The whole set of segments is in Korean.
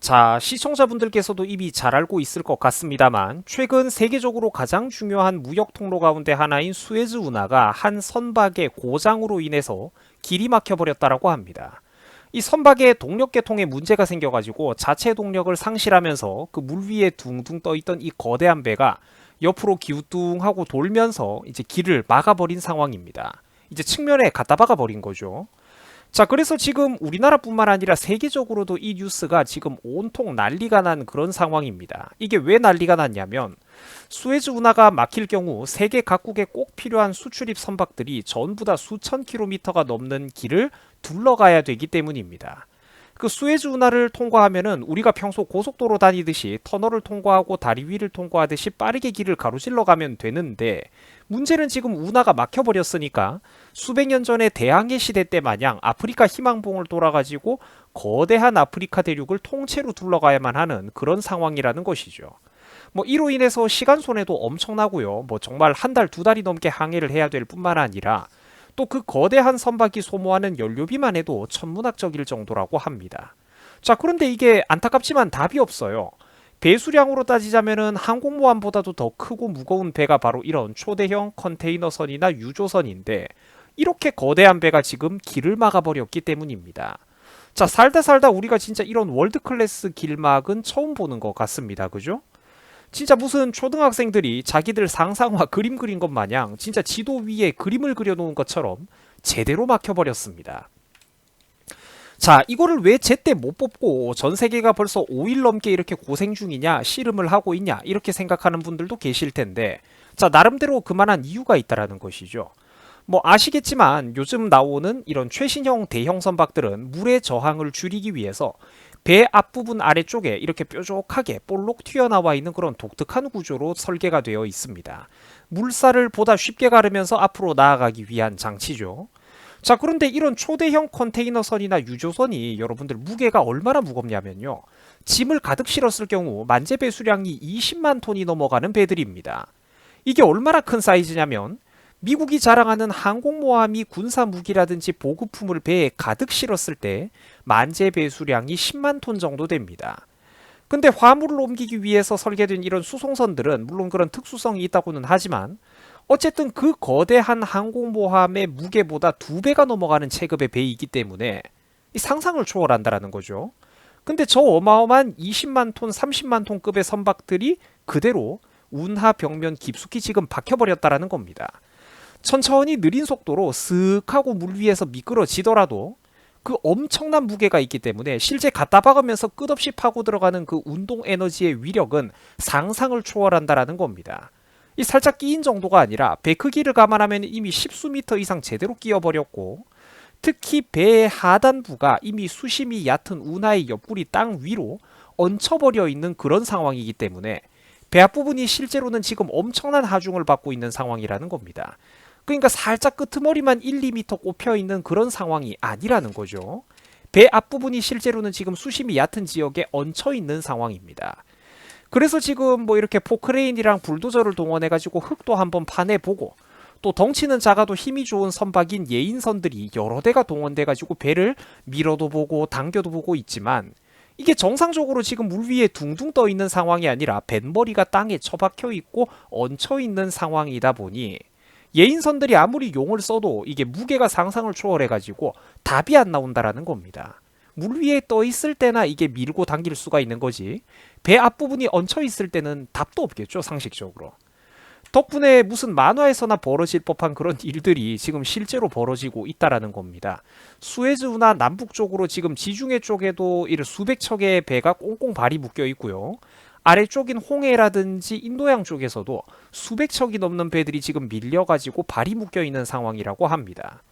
자, 시청자분들께서도 이미 잘 알고 있을 것 같습니다만, 최근 세계적으로 가장 중요한 무역 통로 가운데 하나인 수에즈 운하가 한 선박의 고장으로 인해서 길이 막혀버렸다라고 합니다. 이 선박의 동력 계통에 문제가 생겨가지고 자체 동력을 상실하면서 그 물 위에 둥둥 떠있던 이 거대한 배가 옆으로 기우뚱하고 돌면서 이제 길을 막아버린 상황입니다. 이제 측면에 갖다 박아버린 거죠. 자, 그래서 지금 우리나라뿐만 아니라 세계적으로도 이 뉴스가 지금 온통 난리가 난 그런 상황입니다. 이게 왜 난리가 났냐면 수에즈 운하가 막힐 경우 세계 각국에 꼭 필요한 수출입 선박들이 전부 다 수천 킬로미터가 넘는 길을 둘러가야 되기 때문입니다. 그 수에즈 운하를 통과하면은 우리가 평소 고속도로 다니듯이 터널을 통과하고 다리 위를 통과하듯이 빠르게 길을 가로질러 가면 되는데 문제는 지금 운하가 막혀버렸으니까 수백 년 전에 대항해 시대 때 마냥 아프리카 희망봉을 돌아가지고 거대한 아프리카 대륙을 통째로 둘러가야만 하는 그런 상황이라는 것이죠. 뭐 이로 인해서 시간 손해도 엄청나고요. 뭐 정말 한 달 두 달이 넘게 항해를 해야 될 뿐만 아니라 또 그 거대한 선박이 소모하는 연료비만 해도 천문학적일 정도라고 합니다. 자, 그런데 이게 안타깝지만 답이 없어요. 배수량으로 따지자면은 항공모함보다도 더 크고 무거운 배가 바로 이런 초대형 컨테이너선이나 유조선인데 이렇게 거대한 배가 지금 길을 막아버렸기 때문입니다. 자, 살다 살다 우리가 진짜 이런 월드 클래스 길막은 처음 보는 것 같습니다. 그죠? 진짜 무슨 초등학생들이 자기들 상상화 그림 그린 것 마냥 진짜 지도 위에 그림을 그려놓은 것처럼 제대로 막혀버렸습니다. 자, 이거를 왜 제때 못 뽑고 전 세계가 벌써 5일 넘게 이렇게 고생 중이냐, 씨름을 하고 있냐, 이렇게 생각하는 분들도 계실 텐데, 자, 나름대로 그만한 이유가 있다라는 것이죠. 뭐 아시겠지만 요즘 나오는 이런 최신형 대형 선박들은 물의 저항을 줄이기 위해서 배 앞부분 아래쪽에 이렇게 뾰족하게 볼록 튀어나와 있는 그런 독특한 구조로 설계가 되어 있습니다. 물살을 보다 쉽게 가르면서 앞으로 나아가기 위한 장치죠. 자, 그런데 이런 초대형 컨테이너선이나 유조선이 여러분들 무게가 얼마나 무겁냐면요. 짐을 가득 실었을 경우 만재 배수량이 20만 톤이 넘어가는 배들입니다. 이게 얼마나 큰 사이즈냐면 미국이 자랑하는 항공모함이 군사 무기라든지 보급품을 배에 가득 실었을 때 만재 배수량이 10만 톤 정도 됩니다. 근데 화물을 옮기기 위해서 설계된 이런 수송선들은 물론 그런 특수성이 있다고는 하지만 어쨌든 그 거대한 항공모함의 무게보다 두 배가 넘어가는 체급의 배이기 때문에 이 상상을 초월한다라는 거죠. 근데 저 어마어마한 20만 톤, 30만 톤급의 선박들이 그대로 운하 벽면 깊숙이 지금 박혀버렸다라는 겁니다. 천천히 느린 속도로 쓱 하고 물 위에서 미끄러지더라도 그 엄청난 무게가 있기 때문에 실제 갖다 박으면서 끝없이 파고 들어가는 그 운동 에너지의 위력은 상상을 초월한다라는 겁니다. 이 살짝 끼인 정도가 아니라 배 크기를 감안하면 이미 십수 미터 이상 제대로 끼어버렸고 특히 배의 하단부가 이미 수심이 얕은 운하의 옆구리 땅 위로 얹혀버려 있는 그런 상황이기 때문에 배 앞부분이 실제로는 지금 엄청난 하중을 받고 있는 상황이라는 겁니다. 그러니까 살짝 끄트머리만 1, 2m 꼽혀 있는 그런 상황이 아니라는 거죠. 배 앞부분이 실제로는 지금 수심이 얕은 지역에 얹혀 있는 상황입니다. 그래서 지금 뭐 이렇게 포크레인이랑 불도저를 동원해 가지고 흙도 한번 파내 보고 또 덩치는 작아도 힘이 좋은 선박인 예인선들이 여러 대가 동원돼 가지고 배를 밀어도 보고 당겨도 보고 있지만 이게 정상적으로 지금 물 위에 둥둥 떠 있는 상황이 아니라 뱃머리가 땅에 처박혀 있고 얹혀 있는 상황이다 보니 예인선들이 아무리 용을 써도 이게 무게가 상상을 초월해 가지고 답이 안 나온다라는 겁니다. 물 위에 떠 있을 때나 이게 밀고 당길 수가 있는 거지. 배 앞부분이 얹혀 있을 때는 답도 없겠죠, 상식적으로. 덕분에 무슨 만화에서나 벌어질 법한 그런 일들이 지금 실제로 벌어지고 있다라는 겁니다. 수에즈 운하 남북 쪽으로 지금 지중해 쪽에도 이런 수백 척의 배가 꽁꽁 발이 묶여 있고요. 아래쪽인 홍해라든지 인도양 쪽에서도 수백 척이 넘는 배들이 지금 밀려가지고 발이 묶여 있는 상황이라고 합니다.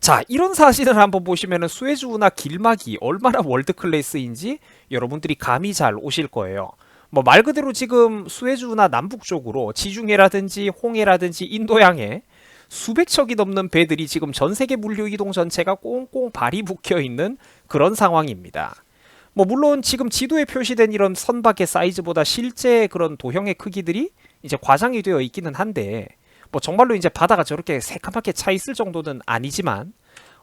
자, 이런 사실을 한번 보시면 수에즈운하 길막이 얼마나 월드 클래스인지 여러분들이 감이 잘 오실 거예요. 뭐 말 그대로 지금 수에즈운하 남북 쪽으로 지중해라든지 홍해라든지 인도양에 수백 척이 넘는 배들이 지금 전 세계 물류 이동 전체가 꽁꽁 발이 묶여 있는 그런 상황입니다. 뭐 물론 지금 지도에 표시된 이런 선박의 사이즈보다 실제 그런 도형의 크기들이 이제 과장이 되어 있기는 한데 뭐 정말로 이제 바다가 저렇게 새카맣게 차 있을 정도는 아니지만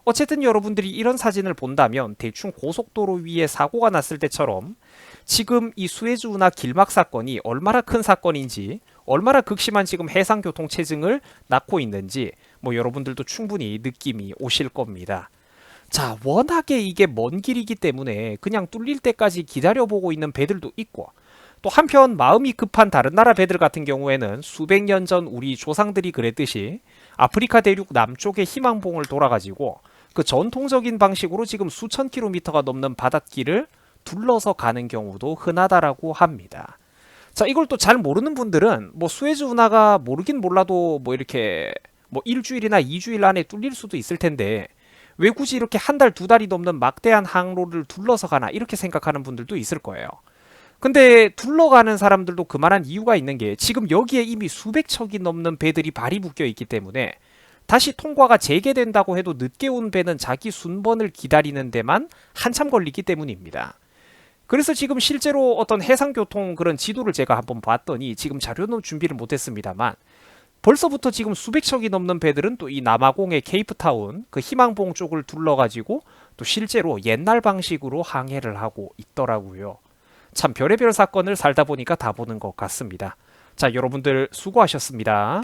어쨌든 여러분들이 이런 사진을 본다면 대충 고속도로 위에 사고가 났을 때처럼 지금 이 수에즈 운하 길막 사건이 얼마나 큰 사건인지 얼마나 극심한 지금 해상 교통 체증을 낳고 있는지 뭐 여러분들도 충분히 느낌이 오실 겁니다. 자, 워낙에 이게 먼 길이기 때문에 그냥 뚫릴 때까지 기다려보고 있는 배들도 있고 또 한편 마음이 급한 다른 나라 배들 같은 경우에는 수백 년 전 우리 조상들이 그랬듯이 아프리카 대륙 남쪽의 희망봉을 돌아가지고 그 전통적인 방식으로 지금 수천 킬로미터가 넘는 바닷길을 둘러서 가는 경우도 흔하다라고 합니다. 자, 이걸 또 잘 모르는 분들은 뭐 수에즈 운하가 모르긴 몰라도 뭐 이렇게 뭐 일주일이나 이주일 안에 뚫릴 수도 있을 텐데 왜 굳이 이렇게 한 달, 두 달이 넘는 막대한 항로를 둘러서 가나 이렇게 생각하는 분들도 있을 거예요. 근데 둘러가는 사람들도 그만한 이유가 있는 게 지금 여기에 이미 수백 척이 넘는 배들이 발이 묶여 있기 때문에 다시 통과가 재개된다고 해도 늦게 온 배는 자기 순번을 기다리는 데만 한참 걸리기 때문입니다. 그래서 지금 실제로 어떤 해상교통 그런 지도를 제가 한번 봤더니 지금 자료는 준비를 못했습니다만 벌써부터 지금 수백 척이 넘는 배들은 또 이 남아공의 케이프타운 그 희망봉 쪽을 둘러가지고 또 실제로 옛날 방식으로 항해를 하고 있더라고요. 참 별의별 사건을 살다 보니까 다 보는 것 같습니다. 자, 여러분들 수고하셨습니다.